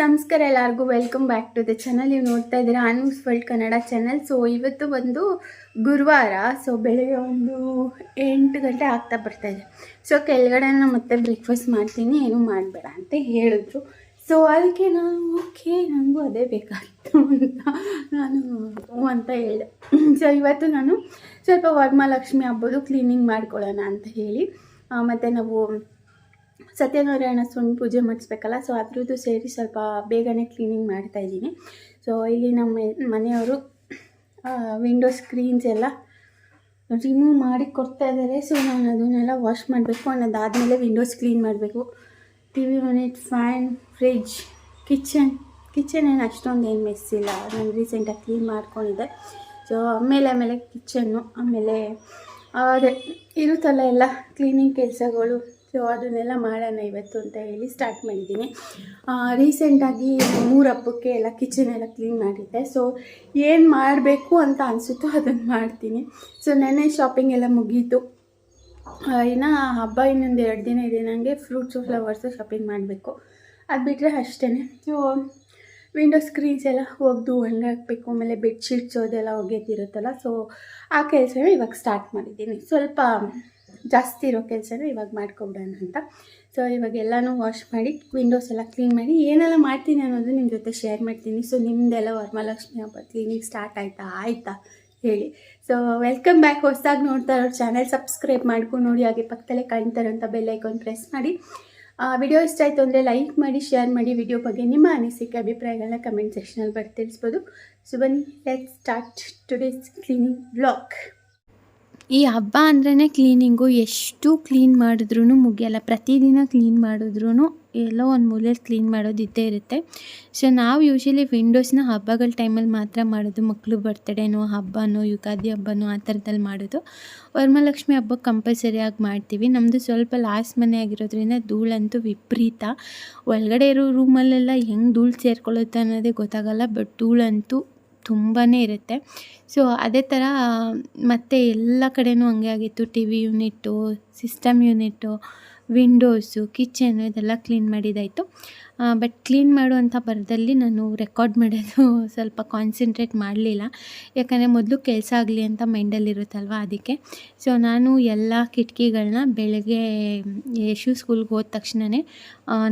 ನಮಸ್ಕಾರ ಎಲ್ಲರಿಗೂ. Welcome back to the channel ನೀವು ನೋಡ್ತಾ ಇದ್ದೀರಾ a news world Kannada channel so ಇವತ್ತು ಒಂದು ಗುರುವಾರ. ಸೊ ಬೆಳಗ್ಗೆ ಒಂದು ಎಂಟು ಗಂಟೆ ಆಗ್ತಾ ಬರ್ತಾ ಇದೆ. ಸೊ ಕೆಳಗಡೆ ನಾನು ಮತ್ತೆ ಬ್ರೇಕ್ಫಾಸ್ಟ್ ಮಾಡ್ತೀನಿ. ಏನೂ ಮಾಡಬೇಡ ಅಂತ ಹೇಳಿದ್ರು. ಸೊ ಅದಕ್ಕೆ ನಾನು, ಓಕೆ ನನಗೂ ಅದೇ ಬೇಕಾಗಿತ್ತು ಅಂತ ನಾನು ಅಂತ ಹೇಳಿದೆ. ಸೊ ಇವತ್ತು ನಾನು ಸ್ವಲ್ಪ ವರಮಹಾಲಕ್ಷ್ಮಿ ಹಬ್ಬದು ಕ್ಲೀನಿಂಗ್ ಮಾಡ್ಕೊಳ್ಳೋಣ ಅಂತ ಹೇಳಿ. ಮತ್ತು ನಾವು ಸತ್ಯನಾರಾಯಣ ಸ್ವಾಮಿ ಪೂಜೆ ಮಾಡಿಸ್ಬೇಕಲ್ಲ ಸೊ ಅದ್ರದ್ದು ಸೇರಿ ಸ್ವಲ್ಪ ಬೇಗನೆ ಕ್ಲೀನಿಂಗ್ ಮಾಡ್ತಾ ಇದ್ದೀನಿ. ಸೊ ಇಲ್ಲಿ ನಮ್ಮ ಮನೆಯವರು ವಿಂಡೋ ಸ್ಕ್ರೀನ್ಸ್ ಎಲ್ಲ ರಿಮೂವ್ ಮಾಡಿ ಕೊಡ್ತಾ ಇದ್ದಾರೆ. ಸೊ ನಾನು ಅದನ್ನೆಲ್ಲ ವಾಶ್ ಮಾಡಬೇಕು, ಅನ್ನೋದಾದಮೇಲೆ ವಿಂಡೋಸ್ ಕ್ಲೀನ್ ಮಾಡಬೇಕು. T V unit fan fridge kitchen kitchen ಏನು ಅಷ್ಟೊಂದು ಏನು ಮೆಸ್ ಇಲ್ಲ. ನಾನು ರೀಸೆಂಟಾಗಿ ಕ್ಲೀನ್ ಮಾಡ್ಕೊಂಡಿದ್ದೆ. ಸೊ ಆಮೇಲೆ ಆಮೇಲೆ ಕಿಚನ್ನು ಆಮೇಲೆ ಅದೇ ಇರುತ್ತಲ್ಲ ಎಲ್ಲ ಕ್ಲೀನಿಂಗ್ ಕೆಲಸಗಳು. ಸೊ ಅದನ್ನೆಲ್ಲ ಮಾಡೋಣ ಇವತ್ತು ಅಂತ ಹೇಳಿ ಸ್ಟಾರ್ಟ್ ಮಾಡಿದ್ದೀನಿ. ರೀಸೆಂಟಾಗಿ ಮೂರು ಹಬ್ಬಕ್ಕೆ ಎಲ್ಲ ಕಿಚನ್ ಎಲ್ಲ ಕ್ಲೀನ್ ಮಾಡಿದ್ದೆ. ಸೊ ಏನು ಮಾಡಬೇಕು ಅಂತ ಅನಿಸುತ್ತೋ ಅದನ್ನು ಮಾಡ್ತೀನಿ. ಸೊ ನೆನ್ನೆ ಶಾಪಿಂಗ್ ಎಲ್ಲ ಮುಗೀತು. ಇನ್ನು ಹಬ್ಬ ಇನ್ನೊಂದು ಎರಡು ದಿನ ಇದೆ. ನನಗೆ ಫ್ರೂಟ್ಸು ಫ್ಲವರ್ಸು ಶಾಪಿಂಗ್ ಮಾಡಬೇಕು. ಅದು ಬಿಟ್ಟರೆ ಅಷ್ಟೇ ಸೊ ವಿಂಡೋ ಸ್ಕ್ರೀನ್ಸ್ ಎಲ್ಲ ಒಗೆದು ಹಾಕಬೇಕು. ಆಮೇಲೆ ಬೆಡ್ಶೀಟ್ಸು ಅದೆಲ್ಲ ಒಗೆದಿರುತ್ತಲ್ಲ. ಸೊ ಆ ಕೆಲಸ ಇವಾಗ ಸ್ಟಾರ್ಟ್ ಮಾಡಿದ್ದೀನಿ. ಸ್ವಲ್ಪ ಜಾಸ್ತಿ ಇರೋ ಕೆಲಸನ ಇವಾಗ ಮಾಡ್ಕೊಬಿಡೋಣ ಅಂತ. ಸೊ ಇವಾಗ ಎಲ್ಲನೂ ವಾಶ್ ಮಾಡಿ ವಿಂಡೋಸ್ ಎಲ್ಲ ಕ್ಲೀನ್ ಮಾಡಿ, ಏನೆಲ್ಲ ಮಾಡ್ತೀನಿ ಅನ್ನೋದು ನಿಮ್ಮ ಜೊತೆ ಶೇರ್ ಮಾಡ್ತೀನಿ. ಸೊ ನಿಮ್ಮದೆಲ್ಲ ವರಮಹಾಲಕ್ಷ್ಮಿ ಹಬ್ಬ ಕ್ಲೀನಿಂಗ್ ಸ್ಟಾರ್ಟ್ ಆಯಿತಾ? ಆಯಿತಾ? ಹೇಳಿ. ಸೊ ವೆಲ್ಕಮ್ ಬ್ಯಾಕ್ ಹೊಸದಾಗಿ ನೋಡ್ತಾ ಇರೋ ಚಾನಲ್ ಸಬ್ಸ್ಕ್ರೈಬ್ ಮಾಡ್ಕೊಂಡು ನೋಡಿ ಹಾಗೆ ಪಕ್ಕದಲ್ಲೇ ಕಾಣ್ತಾರಂಥ ಐಕಾನ್ ಪ್ರೆಸ್ ಮಾಡಿ. ವಿಡಿಯೋ ಇಷ್ಟ ಆಯಿತು ಅಂದರೆ ಲೈಕ್ ಮಾಡಿ ಶೇರ್ ಮಾಡಿ ವಿಡಿಯೋ ಬಗ್ಗೆ ನಿಮ್ಮ ಅನಿಸಿಕೆ ಅಭಿಪ್ರಾಯಗಳನ್ನ ಕಮೆಂಟ್ ಸೆಕ್ಷನಲ್ಲಿ ಬರ್ತಿಳಿಸ್ಬೋದು ಸೊ ಬನ್ನಿ let start today's cleaning blog ಈ ಹಬ್ಬ ಅಂದ್ರೇ ಕ್ಲೀನಿಂಗು ಎಷ್ಟು ಕ್ಲೀನ್ ಮಾಡಿದ್ರೂ ಮುಗಿಯಲ್ಲ. ಪ್ರತಿದಿನ ಕ್ಲೀನ್ ಮಾಡಿದ್ರೂ ಎಲ್ಲೋ ಒಂದು ಮೂಲೆಯಲ್ಲಿ ಕ್ಲೀನ್ ಮಾಡೋದು ಇದ್ದೇ ಇರುತ್ತೆ. ಸೊ ನಾವು ಯೂಶಲಿ ವಿಂಡೋಸ್ನ ಹಬ್ಬಗಳ ಟೈಮಲ್ಲಿ ಮಾತ್ರ ಮಾಡೋದು. ಮಕ್ಕಳು ಬರ್ತ್ಡೇನೋ ಹಬ್ಬನೋ, ಯುಗಾದಿ ಹಬ್ಬನೋ ಆ ಥರದಲ್ಲಿ ಮಾಡೋದು. ವರಮಹಾಲಕ್ಷ್ಮಿ ಹಬ್ಬಕ್ಕೆ ಕಂಪಲ್ಸರಿಯಾಗಿ ಮಾಡ್ತೀವಿ. ನಮ್ಮದು ಸ್ವಲ್ಪ ಲಾಸ್ಟ್ ಮನೆ ಆಗಿರೋದ್ರಿಂದ ಧೂಳಂತೂ ವಿಪರೀತ. ಒಳಗಡೆ ಇರೋ ರೂಮಲ್ಲೆಲ್ಲ ಹೆಂಗೆ ಧೂಳು ಸೇರ್ಕೊಳ್ಳುತ್ತೆ ಅನ್ನೋದೇ ಗೊತ್ತಾಗಲ್ಲ ಬಟ್ ಧೂಳಂತೂ ತುಂಬಾ ಇರುತ್ತೆ. ಸೊ ಅದೇ ಥರ ಮತ್ತು ಎಲ್ಲ ಕಡೆಯೂ ಹಂಗೆ ಆಗಿತ್ತು. T V unit system unit windows kitchen ಇದೆಲ್ಲ ಕ್ಲೀನ್ ಮಾಡಿದ್ದಾಯಿತು ಬಟ್ ಕ್ಲೀನ್ ಮಾಡುವಂಥ ಬರದಲ್ಲಿ ನಾನು ರೆಕಾರ್ಡ್ ಮಾಡೋದು ಸ್ವಲ್ಪ ಕಾನ್ಸಂಟ್ರೇಟ್ ಮಾಡಲಿಲ್ಲ. ಯಾಕಂದರೆ ಮೊದಲು ಕೆಲಸ ಆಗಲಿ ಅಂತ ಮೈಂಡಲ್ಲಿರುತ್ತಲ್ವ ಅದಕ್ಕೆ. ಸೊ ನಾನು ಎಲ್ಲ ಕಿಟಕಿಗಳನ್ನ ಬೆಳಗ್ಗೆ ಯಶು ಸ್ಕೂಲ್ಗೆ ಹೋದ ತಕ್ಷಣವೇ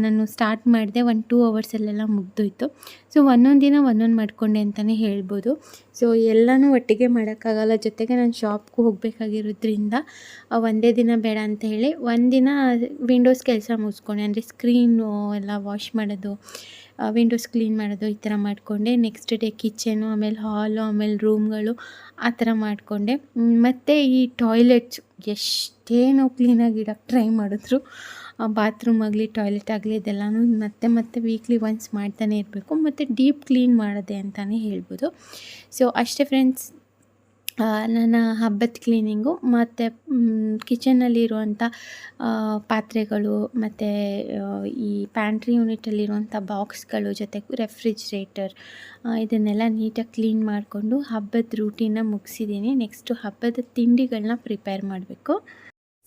ನಾನು ಸ್ಟಾರ್ಟ್ ಮಾಡಿದೆ ಒಂದು ಟೂ ಅವರ್ಸಲ್ಲೆಲ್ಲ ಮುಗ್ದೋಯ್ತು. ಸೊ ಒಂದೊಂದು ದಿನ ಒಂದೊಂದು ಮಾಡಿಕೊಂಡೆ ಅಂತಲೇ ಹೇಳ್ಬೋದು. ಸೊ ಎಲ್ಲನೂ ಒಟ್ಟಿಗೆ ಮಾಡೋಕ್ಕಾಗಲ್ಲ. ಜೊತೆಗೆ ನಾನು ಶಾಪ್ಗೂ ಹೋಗಬೇಕಾಗಿರೋದ್ರಿಂದ ಒಂದೇ ದಿನ ಬೇಡ ಅಂತ ಹೇಳಿ ಒಂದಿನ ವಿಂಡೋಸ್ ಕೆಲಸ ಮುಗಿಸ್ಕೊಂಡೆ. ಅಂದರೆ ಸ್ಕ್ರೀನು ಎಲ್ಲ ವಾಶ್ ಮಾಡೋದು ವಿಂಡೋಸ್ ಕ್ಲೀನ್ ಮಾಡೋದು ಈ ಥರ ಮಾಡಿಕೊಂಡೆ. ನೆಕ್ಸ್ಟ್ ಡೇ ಕಿಚನು ಆಮೇಲೆ ಹಾಲು ಆಮೇಲೆ ರೂಮ್ಗಳು ಆ ಥರ ಮಾಡಿಕೊಂಡೆ. ಮತ್ತು ಈ ಟಾಯ್ಲೆಟ್ಸ್ ಎಷ್ಟೇ ನಾವು ಕ್ಲೀನಾಗಿ ಇಡೋಕ್ಕೆ ಟ್ರೈ ಮಾಡಿದ್ರು ಬಾತ್ರೂಮ್ ಆಗಲಿ ಟಾಯ್ಲೆಟ್ ಆಗಲಿ, ಇದೆಲ್ಲನೂ ಮತ್ತೆ ಮತ್ತೆ ವೀಕ್ಲಿ ಒನ್ಸ್ ಮಾಡ್ತಾನೆ ಇರಬೇಕು. ಮತ್ತು ಡೀಪ್ ಕ್ಲೀನ್ ಮಾಡಿದೆ ಅಂತಲೇ ಹೇಳ್ಬೋದು. ಸೊ ಅಷ್ಟೇ ಫ್ರೆಂಡ್ಸ್ ನನ್ನ ಹಬ್ಬದ ಕ್ಲೀನಿಂಗು ಮತ್ತು ಕಿಚನಲ್ಲಿರುವಂಥ ಪಾತ್ರೆಗಳು ಮತ್ತು ಈ ಪ್ಯಾಂಟ್ರಿ ಯೂನಿಟಲ್ಲಿರುವಂಥ ಬಾಕ್ಸ್ಗಳು ಜೊತೆ ರೆಫ್ರಿಜ್ರೇಟರ್ ಇದನ್ನೆಲ್ಲ ನೀಟಾಗಿ ಕ್ಲೀನ್ ಮಾಡಿಕೊಂಡು ಹಬ್ಬದ ರೂಟೀನ ಮುಗಿಸಿದ್ದೀನಿ ನೆಕ್ಸ್ಟು ಹಬ್ಬದ ತಿಂಡಿಗಳನ್ನ ಪ್ರಿಪೇರ್ ಮಾಡಬೇಕು.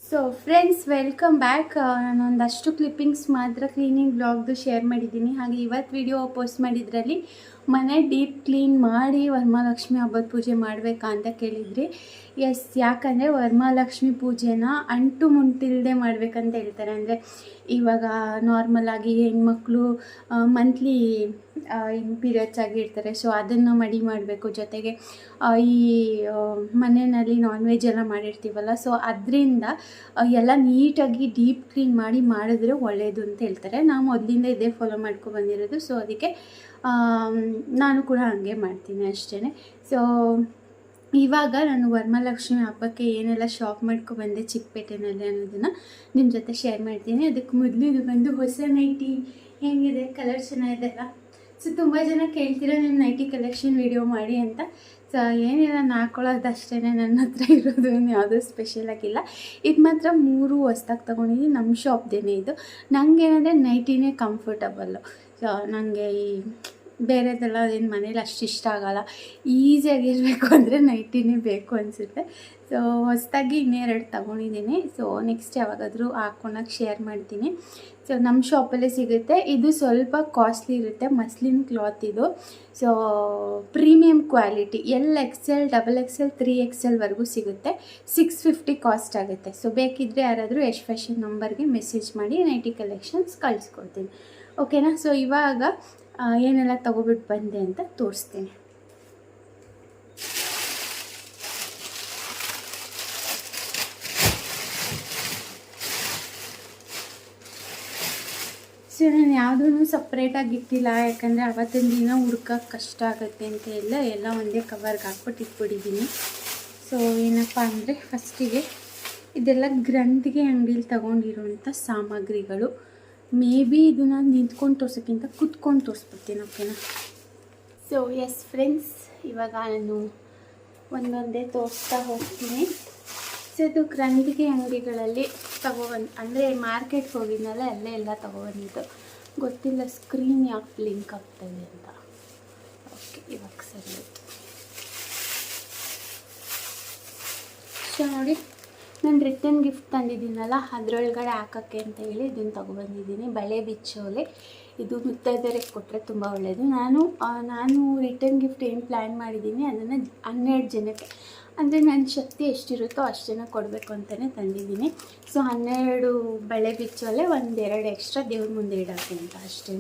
ಸೊ ಫ್ರೆಂಡ್ಸ್ ವೆಲ್ಕಮ್ ಬ್ಯಾಕ್ ನಾನು ಒಂದಷ್ಟು ಕ್ಲಿಪ್ಪಿಂಗ್ಸ್ ಮಾತ್ರ ಕ್ಲೀನಿಂಗ್ ಬ್ಲಾಗ್ದು ಶೇರ್ ಮಾಡಿದ್ದೀನಿ. ಹಾಗೆ ಇವತ್ತು ವಿಡಿಯೋ ಪೋಸ್ಟ್ ಮಾಡಿದ್ರಲ್ಲಿ ಮನೆ ಡೀಪ್ ಕ್ಲೀನ್ ಮಾಡಿ ವರಮಹಾಲಕ್ಷ್ಮಿ ಹಬ್ಬದ ಪೂಜೆ ಮಾಡಬೇಕಾ ಅಂತ ಕೇಳಿದ್ರಿ. ಎಸ್ ಯಾಕಂದರೆ ವರಮಹಾಲಕ್ಷ್ಮಿ ಪೂಜೆನ ಅಂಟು ಮುಂಟಿಲ್ಲದೆ ಮಾಡಬೇಕಂತ ಹೇಳ್ತಾರೆ. ಅಂದರೆ ಇವಾಗ ನಾರ್ಮಲಾಗಿ ಹೆಣ್ಮಕ್ಳು ಮಂತ್ಲಿ ಪೀರಿಯಡ್ಸ್ ಆಗಿರ್ತಾರೆ ಸೊ ಅದನ್ನು ಮಡಿ ಮಾಡಬೇಕು. ಜೊತೆಗೆ ಈ ಮನೆಯಲ್ಲಿ ನಾನ್ ವೆಜ್ ಎಲ್ಲ ಮಾಡಿರ್ತೀವಲ್ಲ ಸೊ ಅದರಿಂದ ಎಲ್ಲ ನೀಟಾಗಿ ಡೀಪ್ ಕ್ಲೀನ್ ಮಾಡಿ ಮಾಡಿದ್ರೆ ಒಳ್ಳೆಯದು ಅಂತ ಹೇಳ್ತಾರೆ. ನಾವು ಮೊದಲಿಂದ ಇದೇ ಫಾಲೋ ಮಾಡ್ಕೊಂಡು ಬಂದಿರೋದು. ಸೊ ಅದಕ್ಕೆ ನಾನು ಕೂಡ ಹಾಗೆ ಮಾಡ್ತೀನಿ ಅಷ್ಟೇ ಸೊ ಇವಾಗ ನಾನು ವರಮಹಾಲಕ್ಷ್ಮಿ ಹಬ್ಬಕ್ಕೆ ಏನೆಲ್ಲ ಶಾಪ್ ಮಾಡ್ಕೊ ಬಂದೆ ಚಿಕ್ಕಪೇಟೆನಲ್ಲಿ ಅನ್ನೋದನ್ನು ನಿಮ್ಮ ಜೊತೆ ಶೇರ್ ಮಾಡ್ತೀನಿ. ಅದಕ್ಕೆ ಮೊದಲು ಇದು ಬಂದು ಹೊಸ ನೈಟಿ ಹೆಂಗಿದೆ? ಕಲರ್ ಚೆನ್ನಾಗಿದೆ ಅಲ್ಲ? ಸೊ ತುಂಬ ಜನ ಕೇಳ್ತೀರಾ ನಾನು ನೈಟಿ ಕಲೆಕ್ಷನ್ ವಿಡಿಯೋ ಮಾಡಿ ಅಂತ. ಸೊ ಏನಿಲ್ಲ ನಾನು ಹಾಕೊಳ್ಳೋದು ಅಷ್ಟೇ ನನ್ನ ಹತ್ರ ಇರೋದು ಯಾವುದೂ ಸ್ಪೆಷಲ್ ಆಗಿಲ್ಲ. ಇದು ಮಾತ್ರ ಮೂರು ಹೊಸ್ದಾಗಿ ತೊಗೊಂಡಿದ್ದೀನಿ ನಮ್ಮ ಶಾಪ್ದೇನೆ ಇದು. ನನಗೇನಂದರೆ ನೈಟಿನೇ ಕಂಫರ್ಟಬಲ್ಲು ಸೊ ನನಗೆ ಈ ಬೇರೆದೆಲ್ಲ ಅದೇನು ಮನೇಲಿ ಅಷ್ಟು ಇಷ್ಟ ಆಗಲ್ಲ. ಈಸಿಯಾಗಿ ಇರಬೇಕು ಅಂದರೆ ನೈಟಿನೇ ಬೇಕು ಅನಿಸುತ್ತೆ. ಸೊ ಹೊಸದಾಗಿ ಇನ್ನೆರಡು ತೊಗೊಂಡಿದ್ದೀನಿ. ಸೊ ನೆಕ್ಸ್ಟ್ ಯಾವಾಗಾದರೂ ಹಾಕ್ಕೊಳಕ್ಕೆ ಶೇರ್ ಮಾಡ್ತೀನಿ. ಸೊ ನಮ್ಮ ಶಾಪಲ್ಲೇ ಸಿಗುತ್ತೆ. ಇದು ಸ್ವಲ್ಪ ಕಾಸ್ಟ್ಲಿ ಇರುತ್ತೆ. ಮಸ್ಲಿನ್ ಕ್ಲಾತ್ ಇದು. So premium quality L XL double XL three ಎಕ್ಸೆಲ್ವರೆಗೂ ಸಿಗುತ್ತೆ. ಸಿಕ್ಸ್ ಫಿಫ್ಟಿ ಕಾಸ್ಟ್ ಆಗುತ್ತೆ. ಸೊ ಬೇಕಿದ್ದರೆ ಯಾರಾದರೂ ಯಶ್ ಫ್ಯಾಷನ್ ನಂಬರ್ಗೆ ಮೆಸೇಜ್ ಮಾಡಿ ನೈಟಿ ಕಲೆಕ್ಷನ್ಸ್ ಕಳಿಸ್ಕೊಡ್ತೀನಿ. ಓಕೆನಾ ಸೊ ಇವಾಗ ಏನೆಲ್ಲ ತೊಗೊಬಿಟ್ಟು ಬಂದೆ ಅಂತ ತೋರಿಸ್ತೀನಿ. ಸೊ ನಾನು ಯಾವುದೂ ಸಪ್ರೇಟಾಗಿ ಇಟ್ಟಿಲ್ಲ. ಯಾಕಂದರೆ ಅವತ್ತಿನ ದಿನ ಹುಡ್ಕಕ್ಕೆ ಕಷ್ಟ ಆಗುತ್ತೆ ಅಂತ ಎಲ್ಲ ಎಲ್ಲ ಒಂದೇ ಕವರ್ಗೆ ಹಾಕ್ಬಿಟ್ಟು ಇಟ್ಬಿಟ್ಟಿದ್ದೀನಿ ಸೊ ಏನಪ್ಪ ಅಂದರೆ ಫಸ್ಟಿಗೆ ಇದೆಲ್ಲ ಗ್ರಂಥಿಗೆ ಅಂಗಡಿಲಿ ತೊಗೊಂಡಿರುವಂಥ ಸಾಮಗ್ರಿಗಳು. ಮೇ ಬಿ ಇದನ್ನ ನಿಂತ್ಕೊಂಡು ತೋರ್ಸೋಕ್ಕಿಂತ ಕುತ್ಕೊಂಡು ತೋರಿಸ್ಬಿಡ್ತೀನಿ ಓಕೆನಾ ಸೊ ಎಸ್ ಫ್ರೆಂಡ್ಸ್ ಇವಾಗ ನಾನು ಒಂದೊಂದೇ ತೋರಿಸ್ತಾ ಹೋಗ್ತೀನಿ. ಸೊ ಇದು ಗ್ರಂಥಿಗೆ ಅಂಗಡಿಗಳಲ್ಲಿ ತಗೊಬಂದು, ಅಂದರೆ ಮಾರ್ಕೆಟ್ಗೆ ಹೋಗಿದ್ನಲ್ಲ, ಅಲ್ಲೇ ಎಲ್ಲ ತೊಗೊಬಂದಿದ್ದು. ಗೊತ್ತಿಲ್ಲ ಸ್ಕ್ರೀನ್ ಯಾಕೆ ಬ್ಲಿಂಕ್ ಆಗ್ತದೆ ಅಂತ. ಓಕೆ ಇವಾಗ ಸರಿ ಸೊ ನೋಡಿ. ನಾನು ರಿಟರ್ನ್ ಗಿಫ್ಟ್ ತಂದಿದ್ದೀನಲ್ಲ, ಅದರೊಳಗಡೆ ಹಾಕೋಕ್ಕೆ ಅಂತ ಹೇಳಿ ಇದನ್ನು ತೊಗೊಬಂದಿದ್ದೀನಿ ಬಳೆ ಬಿಚ್ಚೋಲೆ. ಇದು ಮುತ್ತೈದರಿಗೆ ಕೊಟ್ಟರೆ ತುಂಬ ಒಳ್ಳೆಯದು ನಾನು ನಾನು ರಿಟರ್ನ್ ಗಿಫ್ಟ್ ಏನು ಪ್ಲ್ಯಾನ್ ಮಾಡಿದ್ದೀನಿ, ಅದನ್ನು ಹನ್ನೆರಡು ಜನಕ್ಕೆ, ಅಂದರೆ ನನ್ನ ಶಕ್ತಿ ಎಷ್ಟಿರುತ್ತೋ ಅಷ್ಟು ಜನ ಕೊಡಬೇಕು ಅಂತಲೇ ತಂದಿದ್ದೀನಿ. ಸೊ ಹನ್ನೆರಡು ಬಳೆ ಬಿಚ್ಚೋಲೆ, ಒಂದೆರಡು ಎಕ್ಸ್ಟ್ರಾ ದೇವ್ರ ಮುಂದೆ ಇಡೋಕ್ಕೆ ಅಂತ ಅಷ್ಟೇ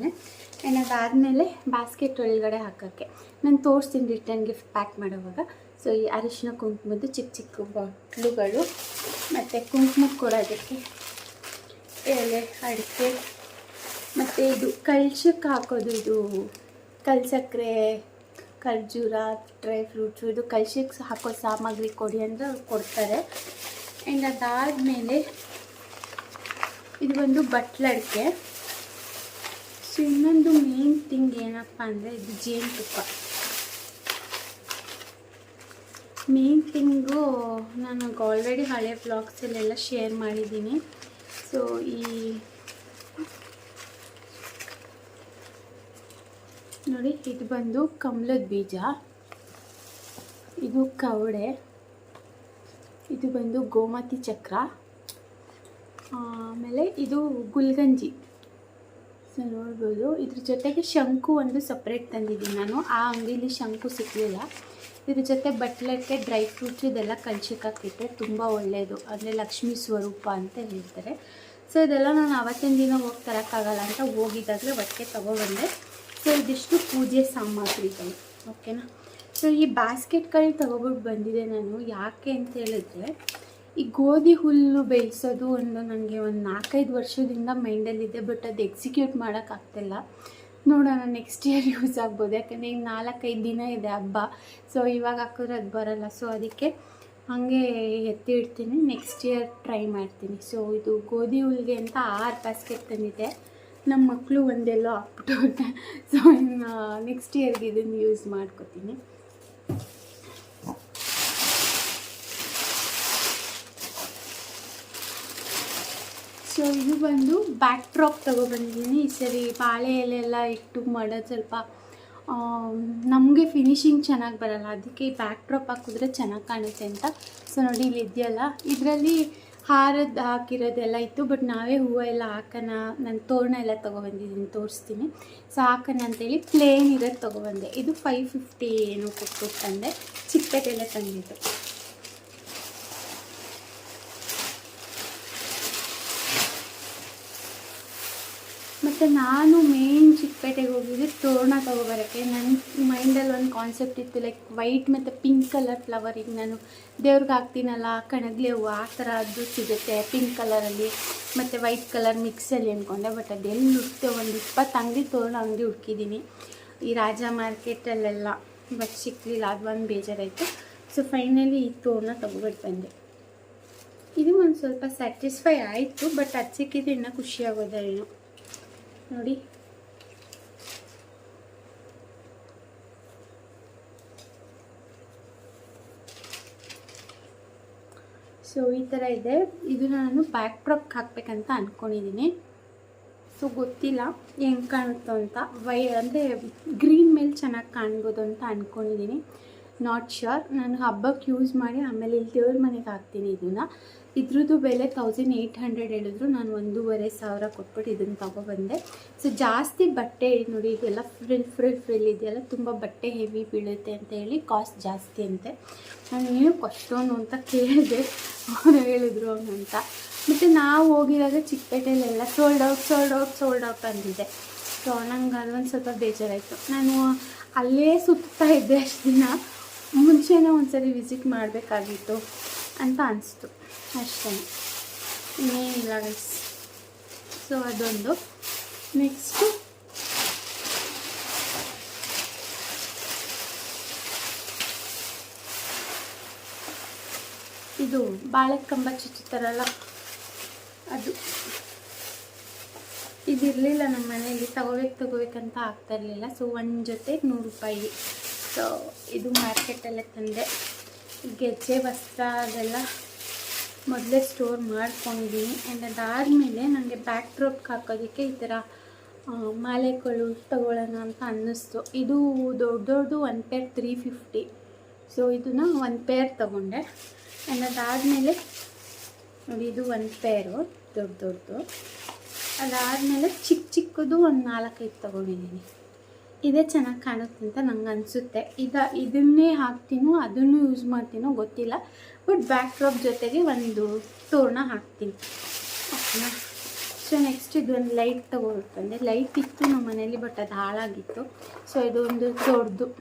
ಆ್ಯಂಡ್ ಬಾಸ್ಕೆಟ್ ಒಳಗಡೆ ಹಾಕೋಕ್ಕೆ. ನಾನು ತೋರಿಸ್ತೀನಿ ರಿಟರ್ನ್ ಗಿಫ್ಟ್ ಪ್ಯಾಕ್ ಮಾಡೋವಾಗ. ಸೊ ಈ ಅರಿಶಿನ ಕುಂಕುಮದ್ದು ಚಿಕ್ಕ ಚಿಕ್ಕ ಬಾಟ್ಲುಗಳು. ಮತ್ತು ಕುಂಕುಮ ಕೊಡೋದಕ್ಕೆ ಎಲೆ, ಅಡಿಕೆ, ಮತ್ತು ಇದು ಕಳ್ಸಕ್ಕೆ ಹಾಕೋದು, ಇದು ಕಲ್ಸಕ್ಕರೆ, ಖರ್ಜೂರ, ಡ್ರೈ ಫ್ರೂಟ್ಸು, ಇದು ಕಳ್ಸಕ್ಕೆ ಹಾಕೋ ಸಾಮಗ್ರಿ ಕೊಡಿ ಅಂದರೆ ಅವ್ರು ಕೊಡ್ತಾರೆ. ಆ್ಯಂಡ್ ಅದಾದಮೇಲೆ ಇದು ಒಂದು ಬಟ್ಲಡಿಕೆ ಸೊ ಇನ್ನೊಂದು ಮೇನ್ ಥಿಂಗ್ ಏನಪ್ಪ ಅಂದರೆ ಇದು ಜೇನುತುಪ್ಪ. ಮೇನ್ ಥಿಂಗು ನಾನು ಆಲ್ರೆಡಿ ಹಳೆ ಬ್ಲಾಗ್ಸಲ್ಲೆಲ್ಲ ಶೇರ್ ಮಾಡಿದ್ದೀನಿ. ಸೊ ಈ ನೋಡಿ, ಇದು ಬಂದು ಕಮಲದ ಬೀಜ. ಇದು ಕವಡೆ. ಇದು ಬಂದು ಗೋಮತಿ ಚಕ್ರ. ಆಮೇಲೆ ಇದು ಗುಲ್ಗಂಜಿ. ಸೊ ನೋಡ್ಬೋದು. ಇದ್ರ ಜೊತೆಗೆ ಶಂಕು ಒಂದು ಸಪ್ರೇಟ್ ತಂದಿದ್ದೀನಿ ನಾನು. ಆ ಅಂಗಡಿಲಿ ಶಂಕು ಸಿಕ್ಕಲಿಲ್ಲ ಇದ್ರ ಜೊತೆ ಬಟ್ಲಕ್ಕೆ ಡ್ರೈ ಫ್ರೂಟ್ಸ್ ಇದೆಲ್ಲ ಕಲ್ಸಕ್ಕಾಕಿಟ್ಟೆ ತುಂಬ ಒಳ್ಳೆಯದು ಅಂದರೆ ಲಕ್ಷ್ಮೀ ಸ್ವರೂಪ ಅಂತ ಹೇಳ್ತಾರೆ. ಸೊ ಇದೆಲ್ಲ ನಾನು ಅವತ್ತಿನ ದಿನ ಹೋಗಿ ತರೋಕ್ಕಾಗಲ್ಲ ಅಂತ ಹೋಗಿದ್ದಾಗಲೇ ಒಟ್ಟಿಗೆ ತೊಗೊಬಂದೆ ಸೊ ಇದಿಷ್ಟು ಪೂಜೆ ಸಾಮಗ್ರಿಗಳು. ಓಕೆನಾ ಸೊ ಈ ಬಾಸ್ಕೆಟ್ಗಳು ತೊಗೊಬಿಟ್ಟು ಬಂದಿದೆ ನಾನು. ಯಾಕೆ ಅಂತ ಹೇಳಿದ್ರೆ, ಈ ಗೋಧಿ ಹುಲ್ಲು ಬೇಯಿಸೋದು ಒಂದು ನನಗೆ ಒಂದು ನಾಲ್ಕೈದು ವರ್ಷದಿಂದ ಮೈಂಡಲ್ಲಿದೆ, ಬಟ್ ಅದು ಎಕ್ಸಿಕ್ಯೂಟ್ ಮಾಡೋಕ್ಕಾಗ್ತಿಲ್ಲ ನೋಡೋಣ ನೆಕ್ಸ್ಟ್ ಇಯರ್ ಯೂಸ್ ಆಗ್ಬೋದು. ಯಾಕಂದರೆ ಈಗ ನಾಲ್ಕೈದು ದಿನ ಇದೆ ಹಬ್ಬ. ಸೊ ಇವಾಗ ಹಾಕಿದ್ರೆ ಅದು ಬರಲ್ಲ. ಸೊ ಅದಕ್ಕೆ ಹಾಗೆ ಎತ್ತಿ ಇಡ್ತೀನಿ. ನೆಕ್ಸ್ಟ್ ಇಯರ್ ಟ್ರೈ ಮಾಡ್ತೀನಿ. ಸೊ ಇದು ಗೋಧಿ ಹುಲ್ಗೆ ಅಂತ ಆರು ಬಾಸ್ಕೆಟ್ ತಂದಿದೆ. ನಮ್ಮ ಮಕ್ಕಳು ಒಂದೆಲ್ಲೋ ಹಾಕ್ಬಿಟ್ಟು ಸೊ ಇನ್ನು ನೆಕ್ಸ್ಟ್ ಇಯರ್ಗೆ ಇದನ್ನು ಯೂಸ್ ಮಾಡ್ಕೋತೀನಿ. ಸೊ ಇದು ಬಂದು ಬ್ಯಾಕ್ ಡ್ರಾಪ್ ತೊಗೊಬಂದಿದ್ದೀನಿ ಈ ಸರಿ ಬಾಳೆ ಇಟ್ಟು ಮಾಡೋದು ಸ್ವಲ್ಪ ನಮಗೆ ಫಿನಿಶಿಂಗ್ ಚೆನ್ನಾಗಿ ಬರಲ್ಲ. ಅದಕ್ಕೆ ಬ್ಯಾಕ್ ಡ್ರಾಪ್ ಹಾಕಿದ್ರೆ ಚೆನ್ನಾಗಿ ಕಾಣುತ್ತೆ ಅಂತ. ಸೊ ನೋಡಿ ಇಲ್ಲಿ ಇದೆಯಲ್ಲ. ಇದರಲ್ಲಿ ಹಾರದ ಹಾಕಿರೋದೆಲ್ಲ ಇತ್ತು ಬಟ್ ನಾವೇ ಹೂವು ಎಲ್ಲ ಹಾಕೋಣ ನಾನು ತೋರಣ ಎಲ್ಲ ತೊಗೊಬಂದಿದ್ದೀನಿ ತೋರಿಸ್ತೀನಿ. ಸೊ ಹಾಕೋಣ ಅಂತೇಳಿ ಪ್ಲೇನ್ ಇರೋದು ತೊಗೊಬಂದೆ ಇದು ಫೈವ್ ಫಿಫ್ಟಿ ಏನು ಕೊಟ್ಟು ತಂದೆ. ಚಿಕ್ಕಪೇಟೆಲೆ ತಂದಿದ್ದು. ಮತ್ತು ನಾನು ಮೇನ್ ಚಿಕ್ಕಪೇಟೆಗೆ ಹೋಗಿದ್ದು ತೋರಣ ತೊಗೊಬರೋಕ್ಕೆ ನನ್ನ ಮೈಂಡಲ್ಲಿ ಒಂದು ಕಾನ್ಸೆಪ್ಟ್ ಇತ್ತು ಲೈಕ್ ವೈಟ್ ಮತ್ತು ಪಿಂಕ್ ಕಲರ್ ಫ್ಲವರಿಗೆ ನಾನು ದೇವ್ರಿಗೆ ಹಾಕ್ತೀನಲ್ಲ, ಕಣಗ್ಲೆ ಹೂವು ಆ ಥರ ಅದು ಸಿಗುತ್ತೆ ಪಿಂಕ್ ಕಲರಲ್ಲಿ ಮತ್ತು ವೈಟ್ ಕಲರ್ ಮಿಕ್ಸಲ್ಲಿ ಅಂದ್ಕೊಂಡೆ ಬಟ್ ಅದೆಲ್ಲಿ ಹುಡುಕ್ತೆ ಒಂದು ಇಪ್ಪತ್ತು ಅಂಗಡಿ ತೋರಣ ಅಂಗಡಿ ಹುಡ್ಕಿದ್ದೀನಿ. ಈ ರಾಜ ಮಾರ್ಕೆಟಲ್ಲೆಲ್ಲ ಬಟ್ ಸಿಕ್ಕಲಿಲ್ಲ ಅದು ಒಂದು ಬೇಜಾರಾಯಿತು. ಸೊ ಫೈನಲಿ ಈ ತೋರಣ ತೊಗೊಬಿಟ್ಟು ಬಂದೆ. ಇದು ಒಂದು ಸ್ವಲ್ಪ ಸ್ಯಾಟಿಸ್ಫೈ ಆಯಿತು ಬಟ್ ಅದು ಸಿಕ್ಕಿದ್ರೆ ಇನ್ನೂ ಖುಷಿ ಆಗೋದೇನೋ ನೋಡಿ. ಸೊ ಈ ಥರ ಇದೆ. ಇದು ನಾನು ಬ್ಯಾಕ್ ಡ್ರಾಪ್ಗೆ ಹಾಕ್ಬೇಕಂತ ಅಂದ್ಕೊಂಡಿದ್ದೀನಿ ಸೊ ಗೊತ್ತಿಲ್ಲ ಹೆಂಗೆ ಕಾಣುತ್ತೋ ಅಂತ. ವೈ ಅಂದರೆ ಗ್ರೀನ್ ಮೇಲೆ ಚೆನ್ನಾಗಿ ಕಾಣ್ಬೋದು ಅಂತ ಅಂದ್ಕೊಂಡಿದ್ದೀನಿ ನಾಟ್ ಶ್ಯೂರ್ ನಾನು ಹಬ್ಬಕ್ಕೆ ಯೂಸ್ ಮಾಡಿ ಆಮೇಲೆ ಇಲ್ಲಿ ದೇವ್ರ ಮನೆಗೆ ಹಾಕ್ತೀನಿ ಇದನ್ನು. ಇದ್ರದ್ದು ಬೆಲೆ ತೌಸಂಡ್ ಏಯ್ಟ್ ಹಂಡ್ರೆಡ್ ಹೇಳಿದ್ರು. ನಾನು ಒಂದೂವರೆ ಸಾವಿರ ಕೊಟ್ಬಿಟ್ಟು ಇದನ್ನು ತೊಗೊಬಂದೆ. ಸೊ ಜಾಸ್ತಿ ಬಟ್ಟೆ, ನೋಡಿ ಇದೆಲ್ಲ ಫ್ರಿಲ್ ಫ್ರಿಲ್ ಫ್ರಿಲ್ ಇದೆಯಲ್ಲ, ತುಂಬ ಬಟ್ಟೆ ಹೆವಿ ಬೀಳುತ್ತೆ ಅಂತ ಹೇಳಿ ಕಾಸ್ಟ್ ಜಾಸ್ತಿ ಅಂತೆ. ನಾನು ಏನು ಅಷ್ಟೊಂದು ಅಂತ ಕೇಳಿದೆ. ಅವ್ರು ಹೇಳಿದ್ರು ಅಂತ. ಮತ್ತು ನಾವು ಹೋಗಿರೋದು ಚಿಕ್ಕಪೇಟೆಯಲ್ಲೆಲ್ಲ sold out sold out sold out ಅಂದಿದೆ so ನಂಗೆ ಅದೊಂದು ಸ್ವಲ್ಪ ಬೇಜಾರಾಯಿತು. ನಾನು ಅಲ್ಲೇ ಸುತ್ತಾ ಇದ್ದೆ ಅಷ್ಟು ದಿನ. ಮುಂಚೆನೇ ಒಂದ್ಸರಿ ವಿಸಿಟ್ ಮಾಡಬೇಕಾಗಿತ್ತು ಅಂತ ಅನಿಸ್ತು. ಅಷ್ಟೇ. ಇನ್ನೇನಿಲ್ಲ ಗೈಸ್ ಸೊ ಅದೊಂದು. ನೆಕ್ಸ್ಟು ಇದು ಬಾಳೆಕಂಬ ಚುಚ್ಚುತ್ತಾರಲ್ಲ? ಅದು. ಇದಿರಲಿಲ್ಲ ನಮ್ಮ ಮನೆಯಲ್ಲಿ. ತಗೋಬೇಕು ತಗೋಬೇಕಂತ ಆಗ್ತಾ ಇರಲಿಲ್ಲ. ಸೊ ಒಂದು ಜೊತೆ ನೂರು ರೂಪಾಯಿ. ಸೊ ಇದು ಮಾರ್ಕೆಟಲ್ಲೇ ತಂದೆ. ಗೆಜ್ಜೆ ವಸ್ತ್ರ ಅದೆಲ್ಲ ಮೊದಲೇ ಸ್ಟೋರ್ ಮಾಡ್ಕೊಂಡಿದ್ದೀನಿ ಆ್ಯಂಡ್ ಅದಾದಮೇಲೆ ನನಗೆ ಬ್ಯಾಕ್ ಡ್ರಾಪ್ಗೆ ಹಾಕೋದಕ್ಕೆ ಈ ಥರ ಮಾಲೆಗಳು ತಗೊಳ್ಳೋಣ ಅಂತ ಅನ್ನಿಸ್ತು. ಇದು ದೊಡ್ಡ ದೊಡ್ಡದು one pair three fifty so ಇದನ್ನ ಒನ್ ಪೇರ್ ತೊಗೊಂಡೆ. ಆ್ಯಂಡ್ ಅದಾದಮೇಲೆ ನೋಡಿ, ಇದು ಒನ್ ಪೇರು ದೊಡ್ಡ ದೊಡ್ಡದು ಅದಾದಮೇಲೆ ಚಿಕ್ಕ ಚಿಕ್ಕದು ಒಂದು ನಾಲ್ಕೈದು ತೊಗೊಂಡಿದ್ದೀನಿ. ಇದೇ ಚೆನ್ನಾಗಿ ಕಾಣುತ್ತೆ ಅಂತ ನಂಗೆ ಅನಿಸುತ್ತೆ. ಇದ, ಇದನ್ನೇ ಹಾಕ್ತೀನೋ, ಅದನ್ನು ಯೂಸ್ ಮಾಡ್ತೀನೋ ಗೊತ್ತಿಲ್ಲ. ಬಟ್ ಬ್ಯಾಕ್ ಡ್ರಾಪ್ ಜೊತೆಗೆ ಒಂದು ತೋರಣ ಹಾಕ್ತೀನಿ. ಓಕೆನಾ? ಸೊ ನೆಕ್ಸ್ಟ್ ಇದೊಂದು ಲೈಟ್ ತೊಗೊಳ್ತಂದೆ ಲೈಟ್ ಇತ್ತು ನಮ್ಮ ಮನೇಲಿ ಬಟ್ ಅದು ಹಾಳಾಗಿತ್ತು. ಸೊ ಇದೊಂದು ದೊಡ್ಡದು,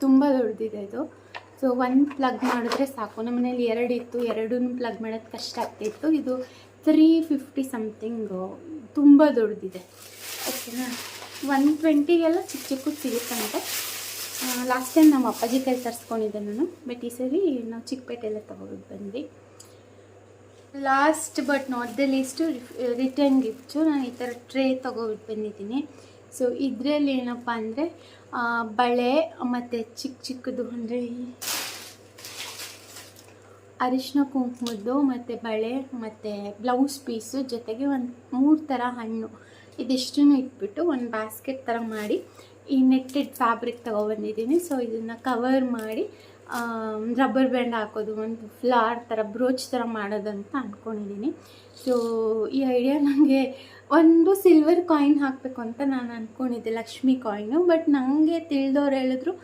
ತುಂಬ ದೊಡ್ಡದಿದೆ ಇದು. ಸೊ ಒಂದು ಪ್ಲಗ್ ಮಾಡಿದ್ರೆ ಸಾಕು. ನಮ್ಮ ಮನೇಲಿ ಎರಡು ಇತ್ತು. ಎರಡೂ ಪ್ಲಗ್ ಮಾಡೋದು ಕಷ್ಟ ಆಗ್ತಿತ್ತು. ಇದು ತ್ರೀ ಫಿಫ್ಟಿ ಸಮಥಿಂಗು ತುಂಬ ದೊಡ್ಡದಿದೆ. ಓಕೆನಾ? ಒನ್ ಟ್ವೆಂಟಿಗೆಲ್ಲ ಚಿಕ್ಕ ಚಿಕ್ಕದು ಸಿಗುತ್ತಂತೆ. ಲಾಸ್ಟ್ ಟೈಮ್ ನಮ್ಮ ಅಪ್ಪಾಜಿ ಕೈ ತರಿಸ್ಕೊಂಡಿದ್ದೆ ನಾನು. ಬಟ್ ಈ ಸರಿ ನಾವು ಚಿಕ್ಕಪೇಟೆಲ್ಲ ತೊಗೊಂಡು ಬಂದ್ವಿ. Last but not the least return gift ನಾನು ಈ ಥರ ಟ್ರೇ ತೊಗೊಬಿಟ್ಟು ಬಂದಿದ್ದೀನಿ. ಸೊ ಇದರಲ್ಲಿ ಏನಪ್ಪ ಅಂದರೆ ಬಳೆ, ಮತ್ತು ಚಿಕ್ಕ ಚಿಕ್ಕದು ಅಂದರೆ ಅರಿಶಿನ ಕುಂಕುಮದ್ದು, ಮತ್ತು ಬಳೆ, ಮತ್ತು ಬ್ಲೌಸ್ ಪೀಸು ಜೊತೆಗೆ ಒಂದು ಮೂರು ಥರ ಹಣ್ಣು. ಇದಿಷ್ಟನ್ನು ಇಟ್ಬಿಟ್ಟು ಒಂದು ಬ್ಯಾಸ್ಕೆಟ್ ಥರ ಮಾಡಿ ಈ ನೆಟ್ಟೆಡ್ ಫ್ಯಾಬ್ರಿಕ್ ತೊಗೊಬಂದಿದ್ದೀನಿ ಸೊ ಇದನ್ನು ಕವರ್ ಮಾಡಿ ರಬ್ಬರ್ ಬ್ಯಾಂಡ್ ಹಾಕೋದು, ಒಂದು ಫ್ಲಾರ್ ಥರ ಬ್ರೋಚ್ ಥರ ಮಾಡೋದಂತ ಅಂದ್ಕೊಂಡಿದ್ದೀನಿ ಸೊ ಈ ಐಡಿಯಾ ನನಗೆ ಒಂದು ಸಿಲ್ವರ್ ಕಾಯಿನ್ ಹಾಕಬೇಕು ಅಂತ ನಾನು ಅಂದ್ಕೊಂಡಿದ್ದೆ ಲಕ್ಷ್ಮಿ ಕಾಯಿನು ಬಟ್ ನನಗೆ ತಿಳಿದವ್ರು ಹೇಳಿದ್ರು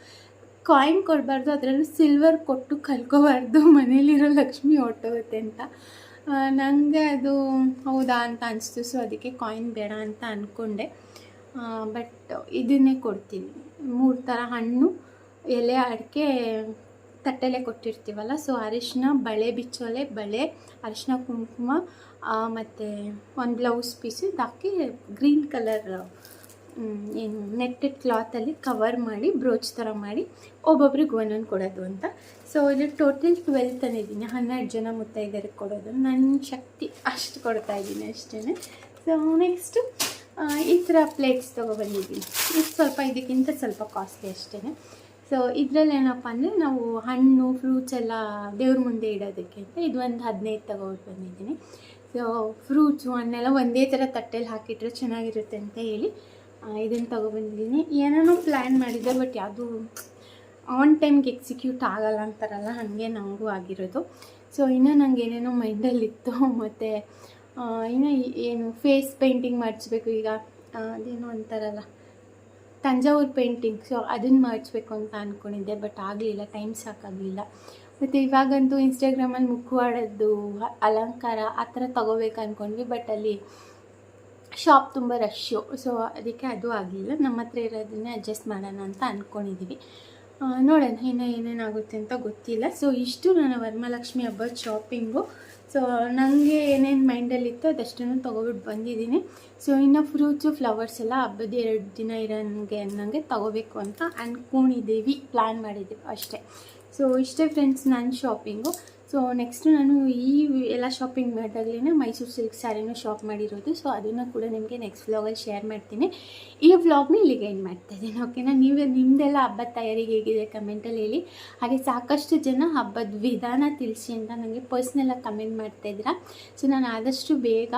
ಕಾಯಿನ್ ಕೊಡಬಾರ್ದು, ಅದರಲ್ಲೂ ಸಿಲ್ವರ್ ಕೊಟ್ಟು ಕಲ್ಕೋಬಾರ್ದು, ಮನೇಲಿರೋ ಲಕ್ಷ್ಮಿ ಹೊಟ್ಟೋಗುತ್ತೆ ಅಂತ. ನನಗೆ ಅದು ಹೌದಾ ಅಂತ ಅನಿಸ್ತು. ಸೊ ಅದಕ್ಕೆ ಕಾಯಿನ್ ಬೇಡ ಅಂತ ಅಂದ್ಕೊಂಡೆ ಬಟ್ ಇದನ್ನೇ ಕೊಡ್ತೀನಿ. ಮೂರು ಥರ ಹಣ್ಣು, ಎಲೆ, ಅಡಿಕೆ, ತಟ್ಟೆಲೆ ಕೊಟ್ಟಿರ್ತೀವಲ್ಲ ಸೊ ಅರಿಶಿನ, ಬಳೆ, ಬಿಚ್ಚೋಲೆ, ಬಳೆ, ಅರಿಶಿನ, ಕುಂಕುಮ ಮತ್ತು ಒಂದು ಬ್ಲೌಸ್ ಪೀಸು ಹಾಕಿ ಗ್ರೀನ್ ಕಲರ್ ನೆಟ್ಟೆಡ್ ಕ್ಲಾತಲ್ಲಿ ಕವರ್ ಮಾಡಿ, ಬ್ರೋಚ್ ಥರ ಮಾಡಿ ಒಬ್ಬೊಬ್ರಿಗೆ ಒಂದೊಂದು ಕೊಡೋದು ಅಂತ. ಸೊ ಇದು ಟೋಟಲ್ ಟ್ವೆಲ್ ತಂದಿದ್ದೀನಿ ಹನ್ನೆರಡು ಜನ ಮುತ್ತೈದರಿಗೆ ಕೊಡೋದು. ನನ್ನ ಶಕ್ತಿ ಅಷ್ಟು ಕೊಡ್ತಾ ಇದ್ದೀನಿ ಅಷ್ಟೇ ಸೊ ನೆಕ್ಸ್ಟು ಈ ಥರ ಪ್ಲೇಟ್ಸ್ ತೊಗೊಬಂದಿದ್ದೀನಿ. ಇದು ಸ್ವಲ್ಪ ಇದಕ್ಕಿಂತ ಸ್ವಲ್ಪ ಕಾಸ್ಟ್ಲಿ ಅಷ್ಟೇ. ಸೊ ಇದರಲ್ಲಿ ಏನಪ್ಪ ಅಂದರೆ ನಾವು ಹಣ್ಣು ಫ್ರೂಟ್ಸ್ ಎಲ್ಲ ದೇವ್ರ ಮುಂದೆ ಇಡೋದಕ್ಕೆ ಅಂತ ಇದು ಒಂದು ಹದಿನೈದು ತಗೊಬಿಟ್ಟು ಬಂದಿದ್ದೀನಿ. ಸೊ ಫ್ರೂಟ್ಸು ಹಣ್ಣೆಲ್ಲ ಒಂದೇ ಥರ ತಟ್ಟೆಲಿ ಹಾಕಿಟ್ರೆ ಚೆನ್ನಾಗಿರುತ್ತೆ ಅಂತ ಹೇಳಿ. ಇದನ್ನು ತೊಗೊಬಂದಿದ್ದೀನಿ ಏನೇನೋ ಪ್ಲ್ಯಾನ್ ಮಾಡಿದ್ದೆ ಬಟ್ ಯಾವುದು ಆನ್ ಟೈಮ್ಗೆ ಎಕ್ಸಿಕ್ಯೂಟ್ ಆಗಲ್ಲ ಅಂತಾರಲ್ಲ, ಹಾಗೆ ನನಗೂ ಆಗಿರೋದು. ಸೊ ಇನ್ನೂ ನನಗೆ ಏನೇನೋ ಮೈಂಡಲ್ಲಿತ್ತು ಮತ್ತು ಇನ್ನು ಏನು ಫೇಸ್ ಪೇಂಟಿಂಗ್ ಮಾಡಿಸ್ಬೇಕು ಈಗ. ಅದೇನೋ ಅಂತಾರಲ್ಲ, ತಂಜಾವೂರು ಪೇಂಟಿಂಗ್ ಸೊ ಅದನ್ನು ಮಾಡಿಸ್ಬೇಕು ಅಂತ ಅಂದ್ಕೊಂಡಿದ್ದೆ ಬಟ್ ಆಗಲಿಲ್ಲ ಟೈಮ್ ಸಾಕಾಗಲಿಲ್ಲ. ಮತ್ತು ಇವಾಗಂತೂ ಇನ್ಸ್ಟಾಗ್ರಾಮಲ್ಲಿ ಮುಖವಾಡದ್ದು ಹ- ಅಲಂಕಾರ ಆ ಥರ ತೊಗೋಬೇಕು ಅಂದ್ಕೊಂಡ್ವಿ ಬಟ್ ಅಲ್ಲಿ ಶಾಪ್ ತುಂಬ ರಶ್ಶು ಸೊ ಅದಕ್ಕೆ ಅದು ಆಗಲಿಲ್ಲ. ನಮ್ಮ ಹತ್ರ ಇರೋದನ್ನೇ ಅಡ್ಜಸ್ಟ್ ಮಾಡೋಣ ಅಂತ ಅಂದ್ಕೊಂಡಿದ್ದೀವಿ ನೋಡೋಣ ಇನ್ನು ಏನೇನಾಗುತ್ತೆ ಅಂತ ಗೊತ್ತಿಲ್ಲ. ಸೊ ಇಷ್ಟು ನನ್ನ ವರಮಹಾಲಕ್ಷ್ಮಿ ಹಬ್ಬದ ಶಾಪಿಂಗು ಸೊ ನನಗೆ ಏನೇನು ಮೈಂಡಲ್ಲಿತ್ತು ಅದಷ್ಟನ್ನು ತೊಗೊಬಿಟ್ಟು ಬಂದಿದ್ದೀನಿ. ಸೊ ಇನ್ನು ಫ್ರೂಟ್ಸು ಫ್ಲವರ್ಸ್ ಎಲ್ಲ ಹಬ್ಬದ ಎರಡು ದಿನ ಇರೋಂಗೆ ಅನ್ನೋಂಗೆ ತೊಗೋಬೇಕು ಅಂತ ಅಂದ್ಕೊಂಡಿದ್ದೀವಿ ಪ್ಲ್ಯಾನ್ ಮಾಡಿದ್ದೀವಿ ಅಷ್ಟೇ. ಸೊ ಇಷ್ಟೇ ಫ್ರೆಂಡ್ಸ್ ನನ್ನ ಶಾಪಿಂಗು ಸೊ ನೆಕ್ಸ್ಟ್ ನಾನು ಈ ಎಲ್ಲ ಶಾಪಿಂಗ್ ಮಾಡಿದಾಗಲೇ ಮೈಸೂರು ಸಿಲ್ಕ್ ಸ್ಯಾರಿನೂ ಶಾಪ್ ಮಾಡಿರೋದು. ಸೊ ಅದನ್ನು ಕೂಡ ನಿಮಗೆ ನೆಕ್ಸ್ಟ್ ವ್ಲಾಗಲ್ಲಿ ಶೇರ್ ಮಾಡ್ತೀನಿ. ಈ ವ್ಲಾಗ್ನ ಇಲ್ಲಿಗೆ ಏನು ಮಾಡ್ತಾ ಇದ್ದೀನಿ ಓಕೆನಾ ನೀವು ನಿಮ್ಮದೆಲ್ಲ ಹಬ್ಬದ ತಯಾರಿಗೆ ಹೇಗಿದೆ ಕಮೆಂಟಲ್ಲಿ ಹೇಳಿ. ಹಾಗೆ ಸಾಕಷ್ಟು ಜನ ಹಬ್ಬದ ವಿಧಾನ ತಿಳಿಸಿ ಅಂತ ನನಗೆ ಪರ್ಸ್ನಲಾಗಿ ಕಮೆಂಟ್ ಮಾಡ್ತಾ ಇದ್ದೀರಾ. ಸೊ ನಾನು ಆದಷ್ಟು ಬೇಗ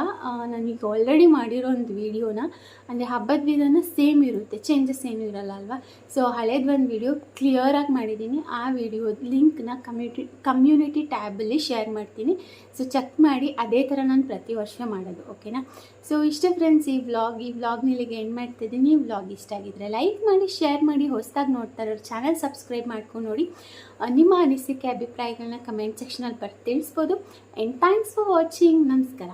ನನಗೆ ಆಲ್ರೆಡಿ ಮಾಡಿರೋ ಒಂದು ವೀಡಿಯೋನ ಅಂದರೆ ಹಬ್ಬದ ವಿಧಾನ ಸೇಮ್ ಇರುತ್ತೆ ಚೇಂಜಸ್ ಏನೂ ಇರಲ್ಲ ಅಲ್ವಾ? ಸೊ ಹಳೇದು ಒಂದು ವಿಡಿಯೋ ಕ್ಲಿಯರಾಗಿ ಮಾಡಿದ್ದೀನಿ. ಆ ವಿಡಿಯೋ ಲಿಂಕ್ನ ಕಮ್ಯುನಿಟಿ ಕಮ್ಯುನಿಟಿ ಟ್ಯಾಬಲ್ಲಿ ಶೇರ್ ಮಾಡ್ತೀನಿ. ಸೊ ಚೆಕ್ ಮಾಡಿ ಅದೇ ಥರ ನಾನು ಪ್ರತಿ ವರ್ಷ ಮಾಡೋದು ಓಕೆನಾ ಸೊ ಇಷ್ಟೇ ಫ್ರೆಂಡ್ಸ್ ಈ ವ್ಲಾಗ್ ಈ ವ್ಲಾಗ್ನ ಇಲ್ಲಿಗೆ ಎಂಡ್ ಮಾಡ್ತಿದ್ದೀನಿ. ಈ ವ್ಲಾಗ್ ಇಷ್ಟ ಆಗಿದ್ರೆ ಲೈಕ್ ಮಾಡಿ ಶೇರ್ ಮಾಡಿ, ಹೊಸದಾಗಿ ನೋಡ್ತಾ ಇರೋರು ಚಾನಲ್ ಸಬ್ಸ್ಕ್ರೈಬ್ ಮಾಡ್ಕೊಂಡು ನೋಡಿ. ನಿಮ್ಮ ಅನಿಸಿಕೆ ಅಭಿಪ್ರಾಯಗಳನ್ನ ಕಮೆಂಟ್ ಸೆಕ್ಷನಲ್ಲಿ ಬರ್ತಿ ತಿಳಿಸ್ಬೋದು. ಆ್ಯಂಡ್ ಥ್ಯಾಂಕ್ಸ್ ಫಾರ್ ವಾಚಿಂಗ್ ನಮಸ್ಕಾರ.